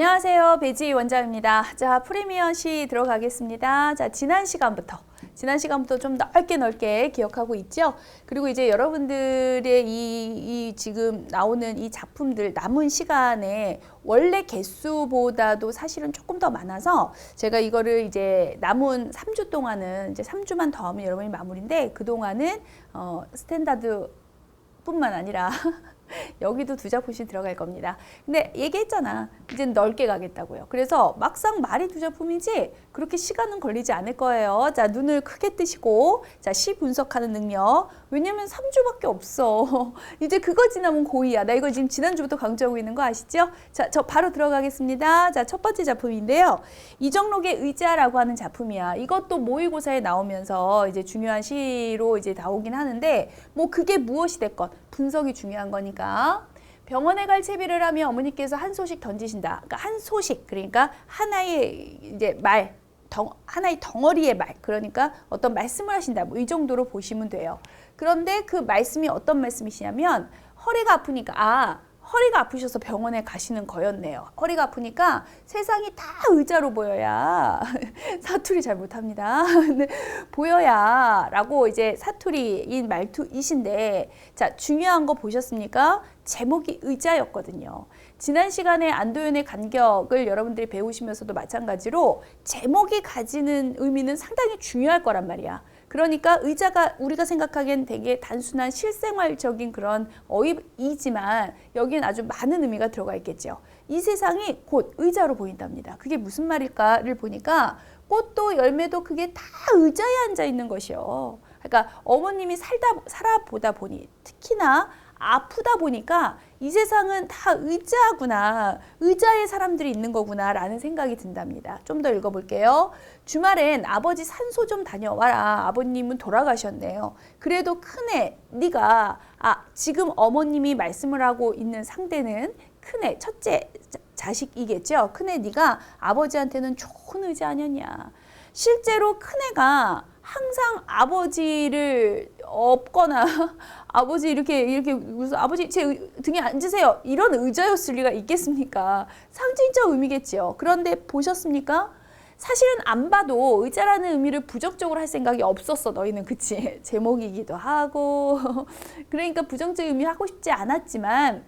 안녕하세요. 배지 원장입니다. 자, 프리미엄 시 들어가겠습니다. 자, 지난 시간부터 지난 시간부터 좀 넓게 넓게 기억하고 있죠. 그리고 이제 여러분들의 이, 이 지금 나오는 이 작품들 남은 시간에 원래 개수보다도 사실은 조금 더 많아서 제가 이거를 이제 남은 3주 동안은 이제 3주만 더 하면 여러분이 마무리인데 그동안은 어, 스탠다드 뿐만 아니라 여기도 두 작품씩 들어갈 겁니다. 근데 얘기했잖아. 이제 넓게 가겠다고요. 그래서 막상 말이 두 작품이지 그렇게 시간은 걸리지 않을 거예요. 자, 눈을 크게 뜨시고 자, 시 분석하는 능력. 왜냐면 3주밖에 없어. 이제 그거 지나면 고2야. 나 이거 지금 지난주부터 강조하고 있는 거 아시죠? 자, 저 바로 들어가겠습니다. 자, 첫 번째 작품인데요. 이정록의 의자라고 하는 작품이야. 이것도 모의고사에 나오면서 이제 중요한 시로 이제 나오긴 하는데 뭐 그게 무엇이 됐건 분석이 중요한 거니까 병원에 갈 채비를 하며 어머니께서 한 소식 던지신다. 그러니까 한 소식 그러니까 하나의 이제 말 덩, 하나의 덩어리의 말 그러니까 어떤 말씀을 하신다. 뭐 이 정도로 보시면 돼요. 그런데 그 말씀이 어떤 말씀이시냐면 허리가 아프니까 아 허리가 아프셔서 병원에 가시는 거였네요. 허리가 아프니까 세상이 다 의자로 보여야 사투리 잘 못합니다. 근데 보여야라고 이제 사투리인 말투이신데 자 중요한 거 보셨습니까? 제목이 의자였거든요. 지난 시간에 안도연의 간격을 여러분들이 배우시면서도 마찬가지로 제목이 가지는 의미는 상당히 중요할 거란 말이야. 그러니까 의자가 우리가 생각하기엔 되게 단순한 실생활적인 그런 어휘이지만 여기엔 아주 많은 의미가 들어가 있겠죠. 이 세상이 곧 의자로 보인답니다. 그게 무슨 말일까를 보니까 꽃도 열매도 그게 다 의자에 앉아 있는 것이요. 그러니까 어머님이 살다 살아보다 보니 특히나 아프다 보니까 이 세상은 다 의자구나. 의자에 사람들이 있는 거구나 라는 생각이 든답니다. 좀 더 읽어볼게요. 주말엔 아버지 산소 좀 다녀와라. 아버님은 돌아가셨네요. 그래도 큰애, 네가 아 지금 어머님이 말씀을 하고 있는 상대는 큰애, 첫째 자- 자식이겠죠. 큰애 네가 아버지한테는 좋은 의자 아니었냐. 실제로 큰애가 항상 아버지를 업거나 아버지 이렇게 이렇게 무슨 아버지 제 의- 등에 앉으세요 이런 의자였을 리가 있겠습니까? 상징적 의미겠지요. 그런데 보셨습니까? 사실은 안 봐도 의자라는 의미를 부정적으로 할 생각이 없었어 너희는 그치 제목이기도 하고 그러니까 부정적 의미 하고 싶지 않았지만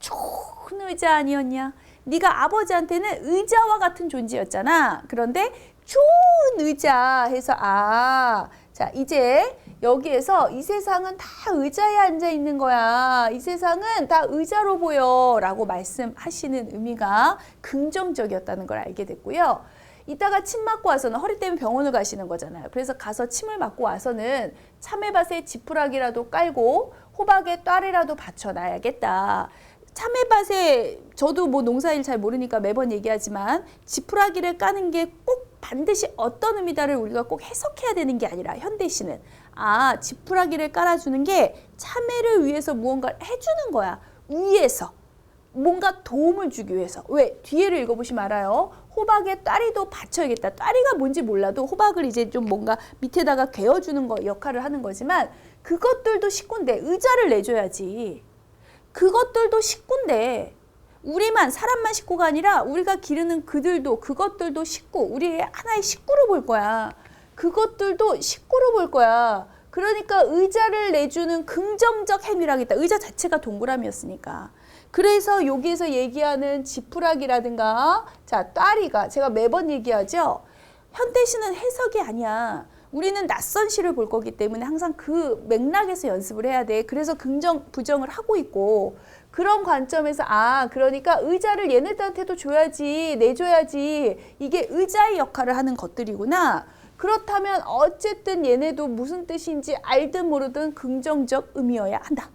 좋은 의자 아니었냐? 네가 아버지한테는 의자와 같은 존재였잖아. 그런데 좋은 의자 해서 아, 자 이제 여기에서 이 세상은 다 의자에 앉아 있는 거야. 이 세상은 다 의자로 보여 라고 말씀하시는 의미가 긍정적이었다는 걸 알게 됐고요. 이따가 침 맞고 와서는 허리 때문에 병원을 가시는 거잖아요. 그래서 가서 침을 맞고 와서는 참외밭에 지푸라기라도 깔고 호박에 따리라도 받쳐놔야겠다. 참외밭에 저도 뭐 농사일 잘 모르니까 매번 얘기하지만 지푸라기를 까는 게 꼭 반드시 어떤 의미다를 우리가 꼭 해석해야 되는 게 아니라 현대시는 아 지푸라기를 깔아주는 게 참외를 위해서 무언가를 해주는 거야. 위에서. 뭔가 도움을 주기 위해서. 왜? 뒤에를 읽어보시면 알아요. 호박에 따리도 받쳐야겠다. 따리가 뭔지 몰라도 호박을 이제 좀 뭔가 밑에다가 괴어주는 거 역할을 하는 거지만 그것들도 식구인데 의자를 내줘야지. 그것들도 식구인데 우리만 사람만 식구가 아니라 우리가 기르는 그들도 그것들도 식구 우리의 하나의 식구로 볼 거야 그것들도 식구로 볼 거야 그러니까 의자를 내주는 긍정적 행위라겠다 의자 자체가 동그라미였으니까 그래서 여기에서 얘기하는 지푸라기라든가 자 따리가 제가 매번 얘기하죠 현대시는 해석이 아니야. 우리는 낯선 시를 볼 거기 때문에 항상 그 맥락에서 연습을 해야 돼. 그래서 긍정, 부정을 하고 있고 그런 관점에서 아 그러니까 의자를 얘네들한테도 줘야지 내줘야지 이게 의자의 역할을 하는 것들이구나. 그렇다면 어쨌든 얘네도 무슨 뜻인지 알든 모르든 긍정적 의미여야 한다.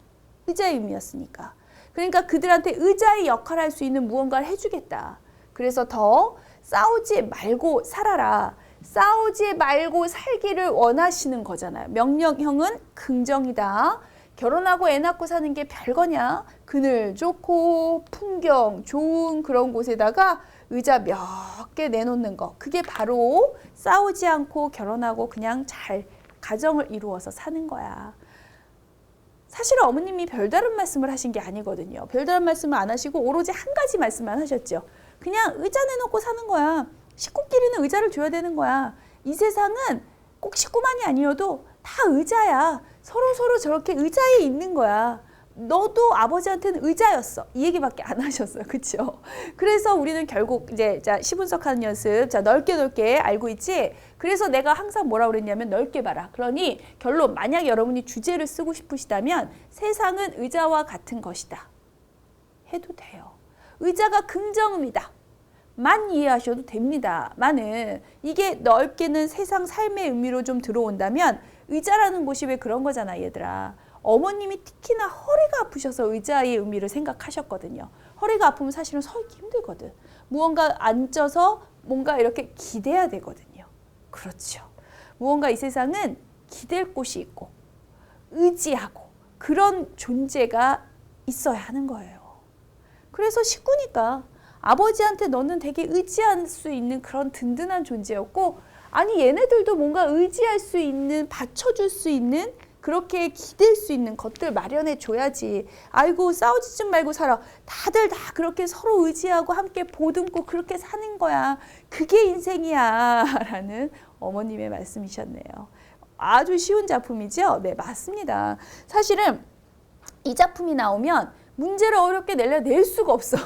의자의 의미였으니까. 그러니까 그들한테 의자의 역할을 할 수 있는 무언가를 해주겠다. 그래서 더 싸우지 말고 살아라. 싸우지 말고 살기를 원하시는 거잖아요. 명령형은 긍정이다. 결혼하고 애 낳고 사는 게 별거냐? 그늘 좋고 풍경 좋은 그런 곳에다가 의자 몇 개 내놓는 거. 그게 바로 싸우지 않고 결혼하고 그냥 잘 가정을 이루어서 사는 거야. 사실 어머님이 별다른 말씀을 하신 게 아니거든요. 별다른 말씀을 안 하시고 오로지 한 가지 말씀만 하셨죠. 그냥 의자 내놓고 사는 거야. 식구끼리는 의자를 줘야 되는 거야. 이 세상은 꼭 식구만이 아니어도 다 의자야. 서로 서로 저렇게 의자에 있는 거야. 너도 아버지한테는 의자였어. 이 얘기밖에 안 하셨어요. 그렇죠? 그래서 우리는 결국 이제 자 시분석하는 연습 자 넓게 넓게 알고 있지. 그래서 내가 항상 뭐라 그랬냐면 넓게 봐라. 그러니 결론 만약 여러분이 주제를 쓰고 싶으시다면 세상은 의자와 같은 것이다. 해도 돼요. 의자가 긍정음이다. 만 이해하셔도 됩니다. 만은 이게 넓게는 세상 삶의 의미로 좀 들어온다면 의자라는 곳이 왜 그런 거잖아, 얘들아. 어머님이 특히나 허리가 아프셔서 의자의 의미를 생각하셨거든요. 허리가 아프면 사실은 서기 힘들거든. 무언가 앉아서 뭔가 이렇게 기대야 되거든요. 그렇죠. 무언가 이 세상은 기댈 곳이 있고 의지하고 그런 존재가 있어야 하는 거예요. 그래서 식구니까 아버지한테 너는 되게 의지할 수 있는 그런 든든한 존재였고 아니 얘네들도 뭔가 의지할 수 있는 받쳐줄 수 있는 그렇게 기댈 수 있는 것들 마련해 줘야지. 아이고 싸우지 좀 말고 살아. 다들 다 그렇게 서로 의지하고 함께 보듬고 그렇게 사는 거야. 그게 인생이야라는 어머님의 말씀이셨네요. 아주 쉬운 작품이죠? 네, 맞습니다. 사실은 이 작품이 나오면 문제를 어렵게 내려 낼 수가 없어.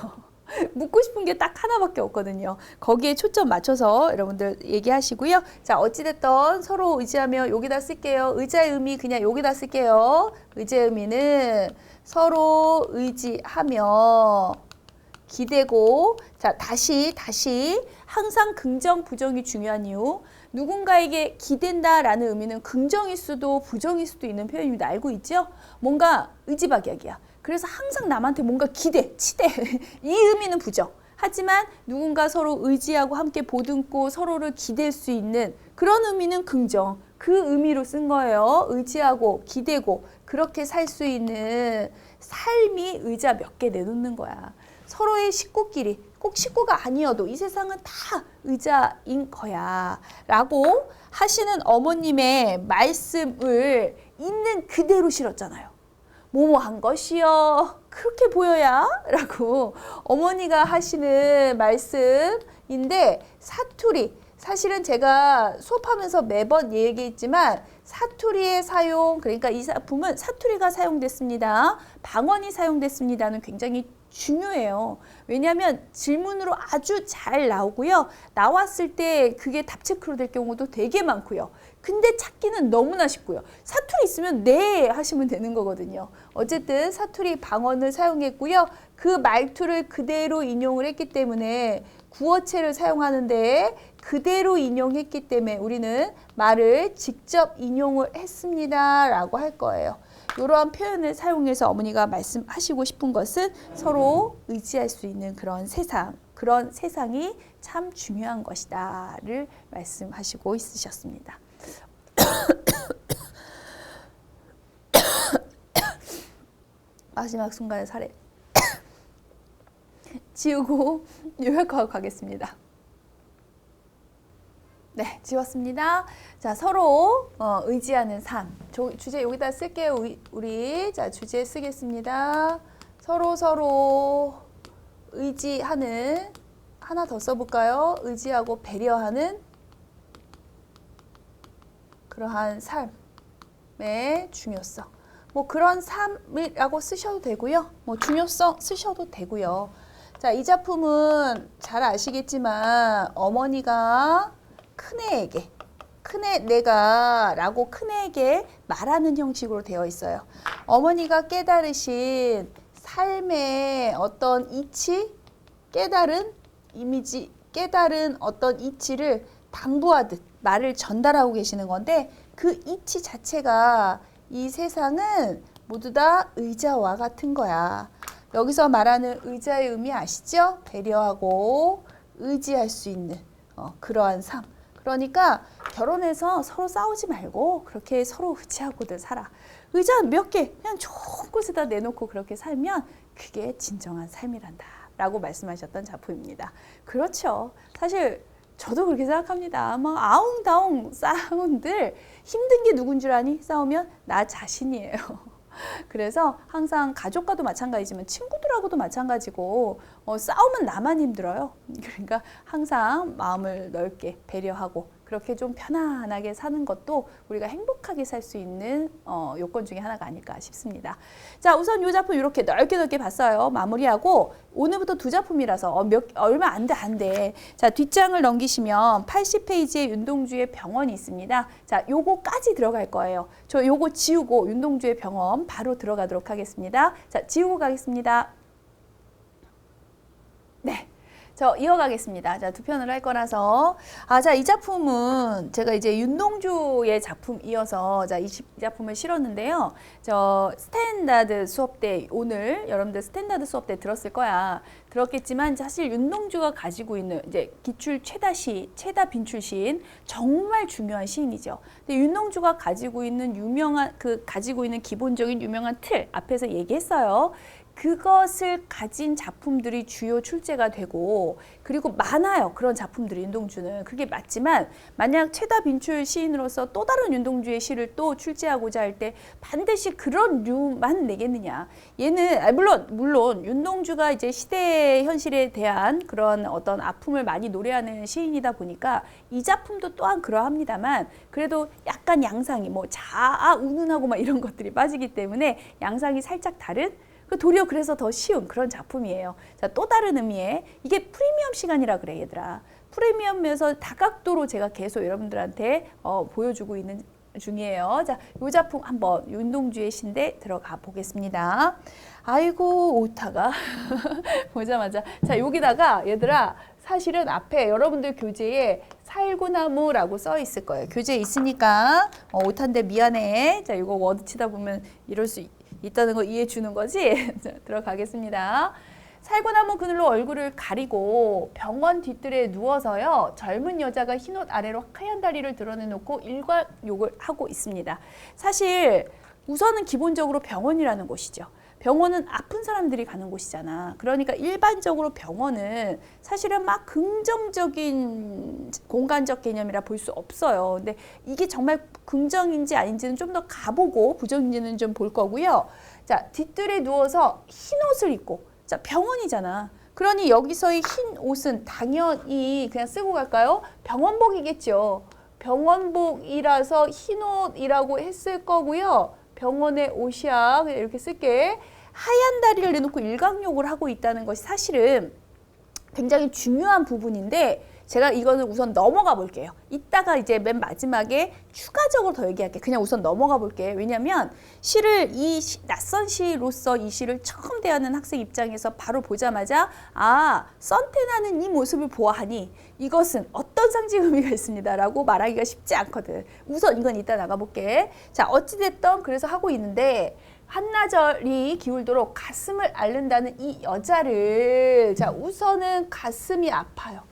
묻고 싶은 게 딱 하나밖에 없거든요. 거기에 초점 맞춰서 여러분들 얘기하시고요. 자, 어찌됐든 서로 의지하며 여기다 쓸게요. 의자의 의미 그냥 여기다 쓸게요. 의자의 의미는 서로 의지하며 기대고 자 다시 다시 항상 긍정 부정이 중요한 이유 누군가에게 기댄다라는 의미는 긍정일 수도 부정일 수도 있는 표현입니다 알고 있죠 뭔가 의지박약이야 그래서 항상 남한테 뭔가 기대 치대. 이 의미는 부정. 하지만 누군가 서로 의지하고 함께 보듬고 서로를 기댈 수 있는 그런 의미는 긍정. 그 의미로 쓴 거예요. 의지하고 기대고 그렇게 살 수 있는 삶이 의자 몇 개 내놓는 거야. 서로의 식구끼리 꼭 식구가 아니어도 이 세상은 다 의자인 거야. 라고 하시는 어머님의 말씀을 있는 그대로 실었잖아요. 뭐뭐한 것이요. 그렇게 보여야? 라고 어머니가 하시는 말씀인데 사투리. 사실은 제가 수업하면서 매번 얘기했지만 사투리의 사용, 그러니까 이 작품은 사투리가 사용됐습니다. 방언이 사용됐습니다는 굉장히 중요해요. 왜냐하면 질문으로 아주 잘 나오고요. 나왔을 때 그게 답체크로 될 경우도 되게 많고요. 근데 찾기는 너무나 쉽고요. 사투리 있으면 네 하시면 되는 거거든요. 어쨌든 사투리 방언을 사용했고요. 그 말투를 그대로 인용을 했기 때문에 구어체를 사용하는데 그대로 인용했기 때문에 우리는 말을 직접 인용을 했습니다. 라고 할 거예요. 이러한 표현을 사용해서 어머니가 말씀하시고 싶은 것은 서로 의지할 수 있는 그런 세상, 그런 세상이 참 중요한 것이다를 말씀하시고 있으셨습니다. 마지막 순간에 살에 지우고 요약하고 가겠습니다. 네, 지웠습니다. 자, 서로 어, 의지하는 삶. 조, 주제 여기다 쓸게요. 우리, 우리. 자, 주제 쓰겠습니다. 서로 서로 의지하는 하나 더 써볼까요? 의지하고 배려하는 그러한 삶의 중요성. 뭐 그런 삶이라고 쓰셔도 되고요. 뭐 중요성 쓰셔도 되고요. 자, 이 작품은 잘 아시겠지만 어머니가 큰애에게 큰애 내가 라고 큰애에게 말하는 형식으로 되어 있어요. 어머니가 깨달으신 삶의 어떤 이치, 깨달은 이미지, 깨달은 어떤 이치를 당부하듯 말을 전달하고 계시는 건데 그 이치 자체가 이 세상은 모두 다 의자와 같은 거야. 여기서 말하는 의자의 의미 아시죠? 배려하고 의지할 수 있는 어, 그러한 삶. 그러니까 결혼해서 서로 싸우지 말고 그렇게 서로 의지하고들 살아. 의자 몇 개 그냥 좋은 곳에다 내놓고 그렇게 살면 그게 진정한 삶이란다. 라고 말씀하셨던 작품입니다. 그렇죠. 사실 저도 그렇게 생각합니다. 막 아웅다웅 싸움들 힘든 게 누군 줄 아니? 싸우면 나 자신이에요. 그래서 항상 가족과도 마찬가지지만 친구들하고도 마찬가지고 어, 싸우면 나만 힘들어요. 그러니까 항상 마음을 넓게 배려하고 그렇게 좀 편안하게 사는 것도 우리가 행복하게 살 수 있는 어, 요건 중에 하나가 아닐까 싶습니다. 자, 우선 이 작품 이렇게 넓게 넓게 봤어요. 마무리하고 오늘부터 두 작품이라서 어, 몇 얼마 안 돼, 안 돼. 자, 뒷장을 넘기시면 80페이지에 윤동주의 병원이 있습니다. 자, 요거까지 들어갈 거예요. 저 요거 지우고 윤동주의 병원 바로 들어가도록 하겠습니다. 자, 지우고 가겠습니다. 네. 저 이어가겠습니다. 자, 두 편을 할 거라서. 아, 자, 이 작품은 제가 이제 윤동주의 작품 이어서 자, 이 작품을 실었는데요. 저 스탠다드 수업 때 오늘 여러분들 스탠다드 수업 때 들었을 거야. 들었겠지만 사실 윤동주가 가지고 있는 이제 기출 최다 시, 최다 빈출 시인 정말 중요한 시인이죠. 근데 윤동주가 가지고 있는 유명한 그 가지고 있는 기본적인 유명한 틀 앞에서 얘기했어요. 그것을 가진 작품들이 주요 출제가 되고 그리고 많아요. 그런 작품들이 윤동주는. 그게 맞지만 만약 최다 빈출 시인으로서 또 다른 윤동주의 시를 또 출제하고자 할 때 반드시 그런 류만 내겠느냐. 얘는 아, 물론 물론 윤동주가 이제 시대 현실에 대한 그런 어떤 아픔을 많이 노래하는 시인이다 보니까 이 작품도 또한 그러합니다만 그래도 약간 양상이 뭐 자아 운운하고 막 이런 것들이 빠지기 때문에 양상이 살짝 다른 그 도리어 그래서 더 쉬운 그런 작품이에요. 자, 또 다른 의미의 이게 프리미엄 시간이라 그래 얘들아. 프리미엄에서 다각도로 제가 계속 여러분들한테 어, 보여주고 있는 중이에요. 자, 이 작품 한번 윤동주의 신데 들어가 보겠습니다. 아이고 오타가 보자마자 자 여기다가 얘들아 사실은 앞에 여러분들 교재에 살구나무라고 써 있을 거예요. 교재에 있으니까 어, 오타인데 미안해. 자 이거 워드 치다 보면 이럴 수 있- 있다는 거 이해해 주는 거지? 자, 들어가겠습니다. 살구나무 그늘로 얼굴을 가리고 병원 뒤뜰에 누워서요 젊은 여자가 흰옷 아래로 하얀 다리를 드러내놓고 일괄욕을 하고 있습니다. 사실 우선은 기본적으로 병원이라는 곳이죠. 병원은 아픈 사람들이 가는 곳이잖아. 그러니까 일반적으로 병원은 사실은 막 긍정적인 공간적 개념이라 볼 수 없어요. 근데 이게 정말 긍정인지 아닌지는 좀 더 가보고 부정인지는 좀 볼 거고요. 자, 뒤뜰에 누워서 흰 옷을 입고 자, 병원이잖아. 그러니 여기서의 흰 옷은 당연히 그냥 쓰고 갈까요? 병원복이겠죠. 병원복이라서 흰 옷이라고 했을 거고요. 옷이야. 그냥 이렇게 쓸게. 하얀 다리를 내놓고 일광욕을 하고 있다는 것이 사실은 굉장히 중요한 부분인데 제가 이거는 우선 넘어가 볼게요. 이따가 이제 맨 마지막에 추가적으로 더 얘기할게. 그냥 우선 넘어가 볼게요. 왜냐면 시를 이 시- 낯선 시로서 이 시를 처음 대하는 학생 입장에서 바로 보자마자 아 선탠하는 이 모습을 보아하니 이것은 어떤 상징 의미가 있습니다라고 말하기가 쉽지 않거든. 우선 이건 이따 나가 볼게. 자 어찌됐던 그래서 하고 있는데 한나절이 기울도록 가슴을 앓는다는 이 여자를 자 우선은 가슴이 아파요.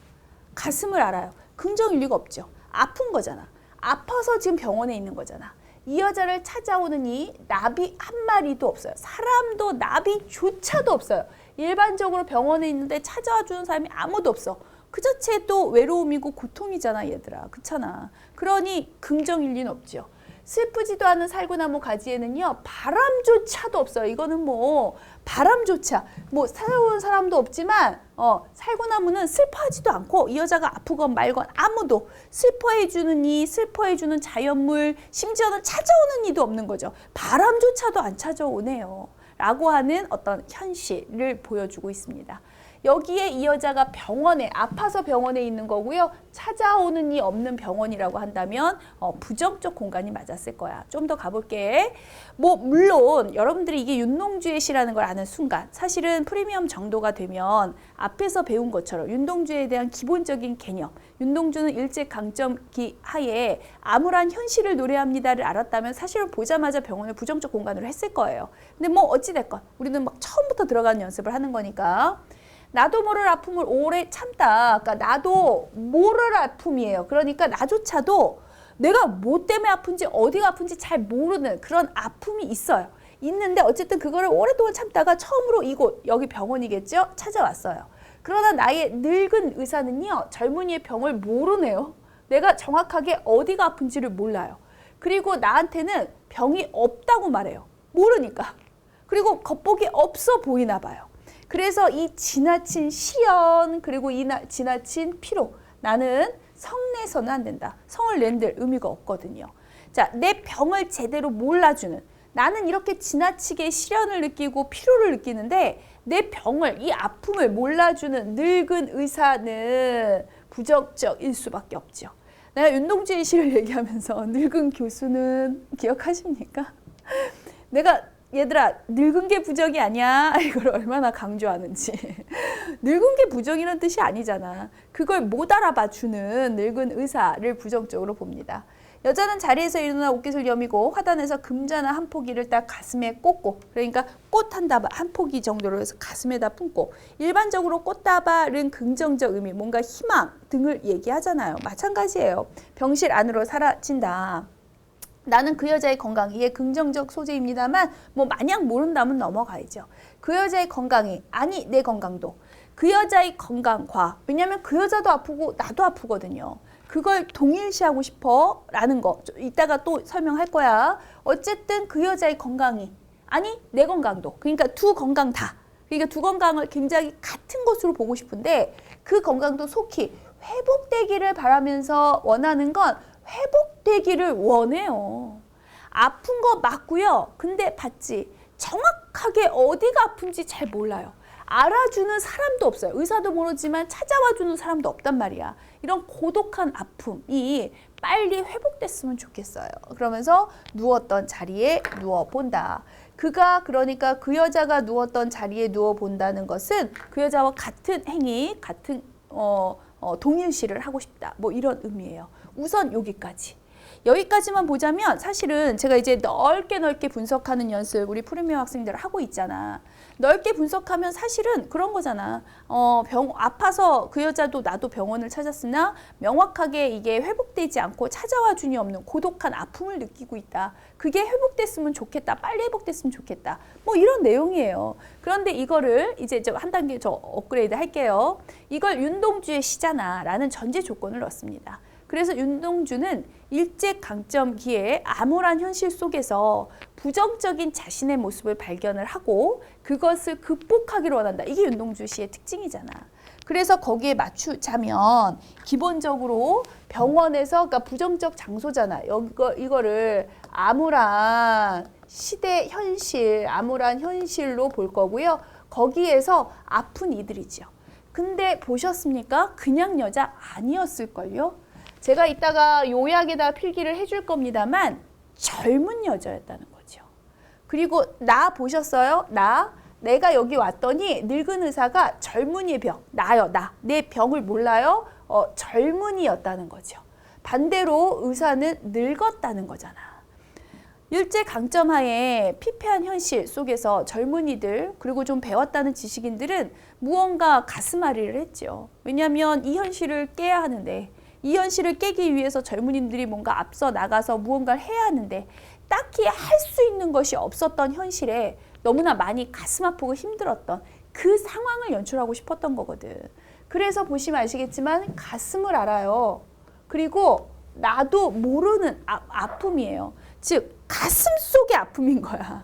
가슴을 알아요. 긍정일 리가 없죠. 아픈 거잖아. 아파서 지금 병원에 있는 거잖아. 이 여자를 찾아오는 이 나비 한 마리도 없어요. 사람도 나비조차도 없어요. 일반적으로 병원에 있는데 찾아와 주는 사람이 아무도 없어. 그 자체도 외로움이고 고통이잖아, 얘들아. 그렇잖아. 그러니 긍정일 리는 없죠. 슬프지도 않은 살구나무 가지에는요 바람조차도 없어요. 이거는 뭐 바람조차 뭐 살아온 사람도 없지만 어 살구나무는 슬퍼하지도 않고 이 여자가 아프건 말건 아무도 슬퍼해주는 이 슬퍼해주는 자연물 심지어는 찾아오는 이도 없는 거죠. 바람조차도 안 찾아오네요. 라고 하는 어떤 현실을 보여주고 있습니다. 여기에 이 여자가 병원에 아파서 병원에 있는 거고요. 찾아오는 이 없는 병원이라고 한다면 어, 부정적 공간이 맞았을 거야. 좀 더 가볼게. 뭐 물론 여러분들이 이게 윤동주의 시라는 걸 아는 순간 사실은 프리미엄 정도가 되면 앞에서 배운 것처럼 윤동주에 대한 기본적인 개념 윤동주는 일제 강점기 하에 암울한 현실을 노래합니다를 알았다면 사실 보자마자 병원을 부정적 공간으로 했을 거예요. 근데 뭐 어찌 됐건 우리는 막 처음부터 들어가는 연습을 하는 거니까 나도 모를 아픔을 오래 참다. 그러니까 나도 모를 아픔이에요. 그러니까 나조차도 내가 뭐 때문에 아픈지 어디가 아픈지 잘 모르는 그런 아픔이 있어요. 있는데 어쨌든 그거를 오랫동안 참다가 처음으로 이곳 여기 병원이겠죠? 찾아왔어요. 그러나 나의 늙은 의사는요 젊은이의 병을 모르네요. 내가 정확하게 어디가 아픈지를 몰라요. 그리고 나한테는 병이 없다고 말해요. 모르니까. 그리고 겉보기 없어 보이나 봐요. 그래서 이 지나친 시련 그리고 이 나- 지나친 피로 나는 성내서는 안 된다. 성을 낸들 의미가 없거든요. 자, 내 병을 제대로 몰라주는 나는 이렇게 지나치게 시련을 느끼고 피로를 느끼는데 내 병을 이 아픔을 몰라주는 늙은 의사는 부적적일 수밖에 없죠. 내가 윤동주의 시를 얘기하면서 늙은 교수는 기억하십니까? 내가 얘들아 늙은 게 부적이 아니야. 이걸 얼마나 강조하는지. 늙은 게 부적이라는 뜻이 아니잖아. 그걸 못 알아봐 주는 늙은 의사를 부정적으로 봅니다. 여자는 자리에서 일어나 옷깃을 여미고 화단에서 금자나 한 포기를 딱 가슴에 꽂고 그러니까 꽃한 다발 한 포기 정도로 해서 가슴에다 품고 일반적으로 꽃다발은 긍정적 의미 뭔가 희망 등을 얘기하잖아요. 마찬가지예요. 병실 안으로 사라진다 나는 그 여자의 건강 이게 긍정적 소재입니다만 뭐 마냥 모른다면 넘어가야죠. 그 여자의 건강이 아니 내 건강도 그 여자의 건강과 왜냐하면 그 여자도 아프고 나도 아프거든요. 그걸 동일시하고 싶어 라는 거좀 이따가 또 설명할 거야. 어쨌든 그 여자의 건강이 아니 내 건강도 그러니까 두 건강 다 그러니까 두 건강을 굉장히 같은 것으로 보고 싶은데 그 건강도 속히 회복되기를 바라면서 원하는 건 회복되기를 원해요. 아픈 거 맞고요. 근데 봤지. 정확하게 어디가 아픈지 잘 몰라요. 알아주는 사람도 없어요. 의사도 모르지만 찾아와 주는 사람도 없단 말이야. 이런 고독한 아픔이 빨리 회복됐으면 좋겠어요. 그러면서 누웠던 자리에 누워 본다. 그가 그러니까 그 여자가 누웠던 자리에 누워 본다는 것은 그 여자와 같은 행위, 같은 어, 어, 동일시를 하고 싶다. 뭐 이런 의미예요. 우선 여기까지. 여기까지만 보자면 사실은 제가 이제 넓게 넓게 분석하는 연습 우리 프리미어 학생들 하고 있잖아. 넓게 분석하면 사실은 그런 거잖아. 어, 병 아파서 그 여자도 나도 병원을 찾았으나 명확하게 이게 회복되지 않고 찾아와 주니 없는 고독한 아픔을 느끼고 있다. 그게 회복됐으면 좋겠다. 빨리 회복됐으면 좋겠다. 뭐 이런 내용이에요. 그런데 이거를 이제 저한 단계 저 업그레이드 할게요. 이걸 윤동주의 시잖아 라는 전제 조건을 넣습니다. 그래서 윤동주는 일제 강점기의 암울한 현실 속에서 부정적인 자신의 모습을 발견을 하고 그것을 극복하기를 원한다. 이게 윤동주 씨의 특징이잖아. 그래서 거기에 맞추자면 기본적으로 병원에서 그러니까 부정적 장소잖아. 이거 이거를 암울한 시대 현실, 암울한 현실로 볼 거고요. 거기에서 아픈 이들이죠. 근데 보셨습니까? 그냥 여자 아니었을걸요? 제가 이따가 요약에다 필기를 해줄 겁니다만 젊은 여자였다는 거죠. 그리고 나 보셨어요? 나 내가 여기 왔더니 늙은 의사가 젊은이의 병 나요 나 내 병을 몰라요 어, 젊은이였다는 거죠. 반대로 의사는 늙었다는 거잖아. 일제 강점하에 피폐한 현실 속에서 젊은이들 그리고 좀 배웠다는 지식인들은 무언가 가슴앓이를 했죠. 왜냐하면 이 현실을 깨야 하는데 이 현실을 깨기 위해서 젊은이들이 뭔가 앞서 나가서 무언가를 해야 하는데 딱히 할 수 있는 것이 없었던 현실에 너무나 많이 가슴 아프고 힘들었던 그 상황을 연출하고 싶었던 거거든. 그래서 보시면 아시겠지만 가슴을 알아요. 그리고 나도 모르는 아, 아픔이에요. 즉 가슴 속의 아픔인 거야.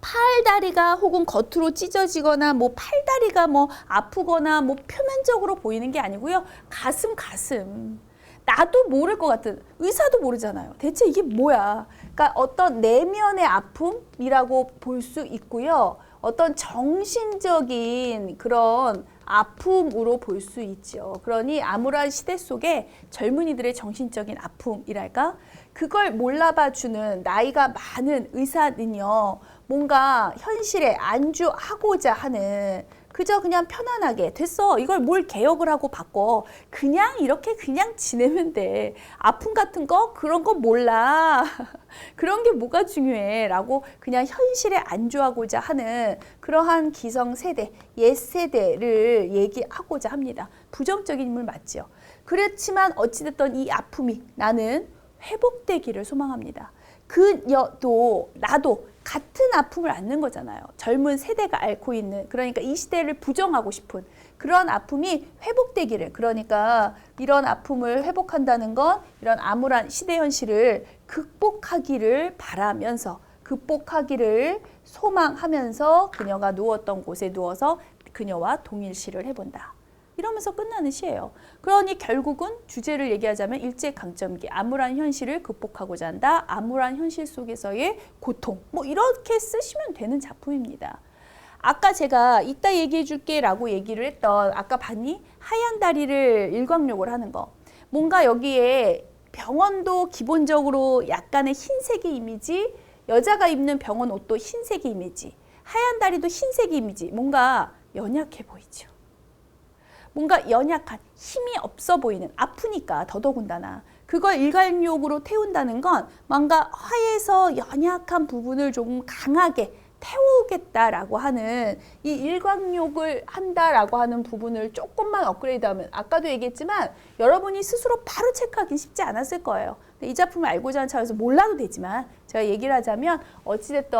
팔다리가 혹은 겉으로 찢어지거나 뭐 팔다리가 뭐 아프거나 뭐 표면적으로 보이는 게 아니고요. 가슴 가슴. 나도 모를 것 같은 의사도 모르잖아요. 대체 이게 뭐야? 그러니까 어떤 내면의 아픔이라고 볼 수 있고요. 어떤 정신적인 그런 아픔으로 볼 수 있죠. 그러니 암울한 시대 속에 젊은이들의 정신적인 아픔이랄까? 그걸 몰라봐 주는 나이가 많은 의사는요. 뭔가 현실에 안주하고자 하는 그저 그냥 편안하게 됐어. 이걸 뭘 개혁을 하고 바꿔. 그냥 이렇게 그냥 지내면 돼. 아픔 같은 거? 그런 거 몰라. 그런 게 뭐가 중요해 라고 그냥 현실에 안주하고자 하는 그러한 기성 세대 옛 세대를 얘기하고자 합니다. 부정적인 인물 맞죠? 그렇지만 어찌됐든 이 아픔이 나는 회복되기를 소망합니다 그여도 나도 같은 아픔을 앓는 거잖아요. 젊은 세대가 앓고 있는 그러니까 이 시대를 부정하고 싶은 그런 아픔이 회복되기를 그러니까 이런 아픔을 회복한다는 건 이런 암울한 시대 현실을 극복하기를 바라면서 극복하기를 소망하면서 그녀가 누웠던 곳에 누워서 그녀와 동일시를 해본다. 이러면서 끝나는 시예요. 그러니 결국은 주제를 얘기하자면 일제 강점기 암울한 현실을 극복하고자 한다. 암울한 현실 속에서의 고통. 뭐 이렇게 쓰시면 되는 작품입니다. 아까 제가 이따 얘기해 줄게 라고 얘기를 했던 아까 봤니? 하얀 다리를 일광욕을 하는 거. 뭔가 여기에 병원도 기본적으로 약간의 흰색의 이미지, 여자가 입는 병원 옷도 흰색의 이미지, 하얀 다리도 흰색의 이미지. 뭔가 연약해 보이죠. 뭔가 연약한 힘이 없어 보이는 아프니까 더더군다나 그걸 일괄욕으로 태운다는 건 뭔가 화에서 연약한 부분을 조금 강하게 태우겠다라고 하는 이 일광욕을 한다라고 하는 부분을 조금만 업그레이드하면 아까도 얘기했지만 여러분이 스스로 바로 체크하기 쉽지 않았을 거예요. 근데 이 작품을 알고자 하는 차원에서 몰라도 되지만 제가 얘기를 하자면 어찌됐든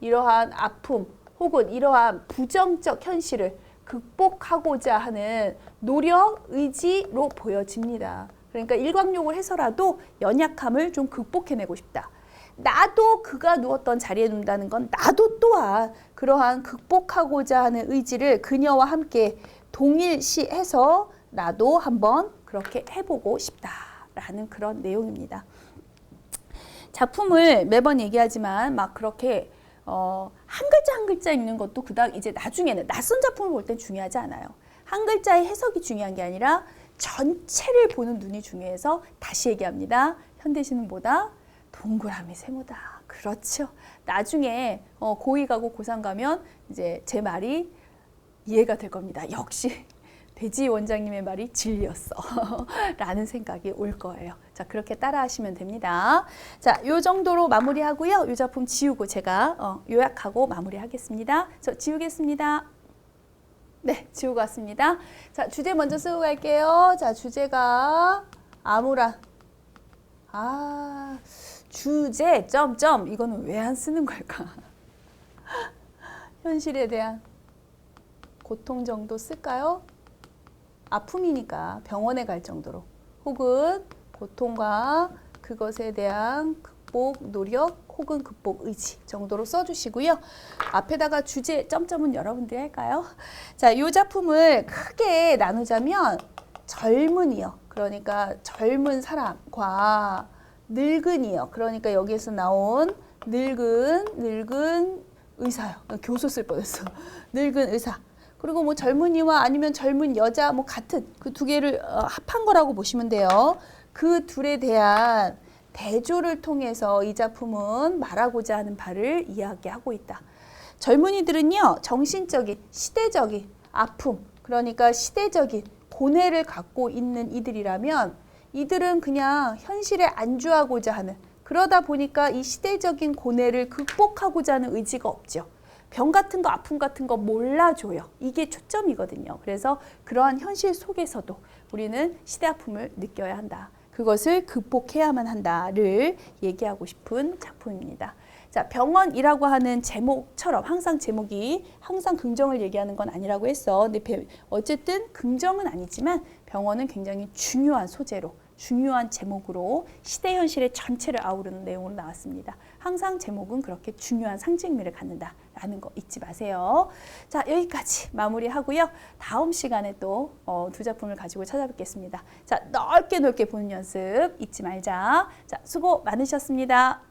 이러한 아픔 혹은 이러한 부정적 현실을 극복하고자 하는 노력, 의지로 보여집니다. 그러니까 일광욕을 해서라도 연약함을 좀 극복해내고 싶다. 나도 그가 누웠던 자리에 눕는다는 건 나도 또한 그러한 극복하고자 하는 의지를 그녀와 함께 동일시해서 나도 한번 그렇게 해보고 싶다라는 그런 내용입니다. 작품을 매번 얘기하지만 막 그렇게 어, 한 글자 한 글자 읽는 것도 그닥 이제 나중에는 낯선 작품을 볼 땐 중요하지 않아요. 한 글자의 해석이 중요한 게 아니라 전체를 보는 눈이 중요해서 다시 얘기합니다. 현대시는 뭐다? 동그라미 세모다. 그렇죠. 나중에 어, 고2 가고 고3 가면 이제 제 말이 이해가 될 겁니다. 역시 배지 원장님의 말이 진리였어. 라는 생각이 올 거예요. 자, 그렇게 따라 하시면 됩니다. 자, 요 정도로 마무리하고요. 요 작품 지우고 제가 어, 요약하고 마무리하겠습니다. 저 지우겠습니다. 네, 지우고 왔습니다. 자, 주제 먼저 쓰고 갈게요. 자, 주제가 암울한. 아, 주제, 점점. 이거는 왜 안 쓰는 걸까? 현실에 대한 고통 정도 쓸까요? 아픔이니까 병원에 갈 정도로 혹은 고통과 그것에 대한 극복 노력 혹은 극복 의지 정도로 써주시고요. 앞에다가 주제 점점은 여러분들이 할까요? 자, 이 작품을 크게 나누자면 젊은이요. 그러니까 젊은 사람과 늙은이요. 그러니까 여기에서 나온 늙은 늙은 의사요. 교수 쓸 뻔했어. 늙은 의사. 그리고 뭐 젊은이와 아니면 젊은 여자 뭐 같은 그 두 개를 어, 합한 거라고 보시면 돼요. 그 둘에 대한 대조를 통해서 이 작품은 말하고자 하는 바를 이야기하고 있다. 젊은이들은요, 정신적인, 시대적인 아픔, 그러니까 시대적인 고뇌를 갖고 있는 이들이라면 이들은 그냥 현실에 안주하고자 하는 그러다 보니까 이 시대적인 고뇌를 극복하고자 하는 의지가 없죠. 병 같은 거, 아픔 같은 거 몰라줘요. 이게 초점이거든요. 그래서 그러한 현실 속에서도 우리는 시대 아픔을 느껴야 한다. 그것을 극복해야만 한다를 얘기하고 싶은 작품입니다. 자, 병원이라고 하는 제목처럼 항상 제목이 항상 긍정을 얘기하는 건 아니라고 했어. 근데 배- 어쨌든 긍정은 아니지만 병원은 굉장히 중요한 소재로 중요한 제목으로 시대 현실의 전체를 아우르는 내용으로 나왔습니다. 항상 제목은 그렇게 중요한 상징미를 갖는다 라는 거 잊지 마세요. 자 여기까지 마무리하고요. 다음 시간에 또 어, 두 작품을 가지고 찾아뵙겠습니다. 자 넓게 넓게 보는 연습 잊지 말자. 자 수고 많으셨습니다.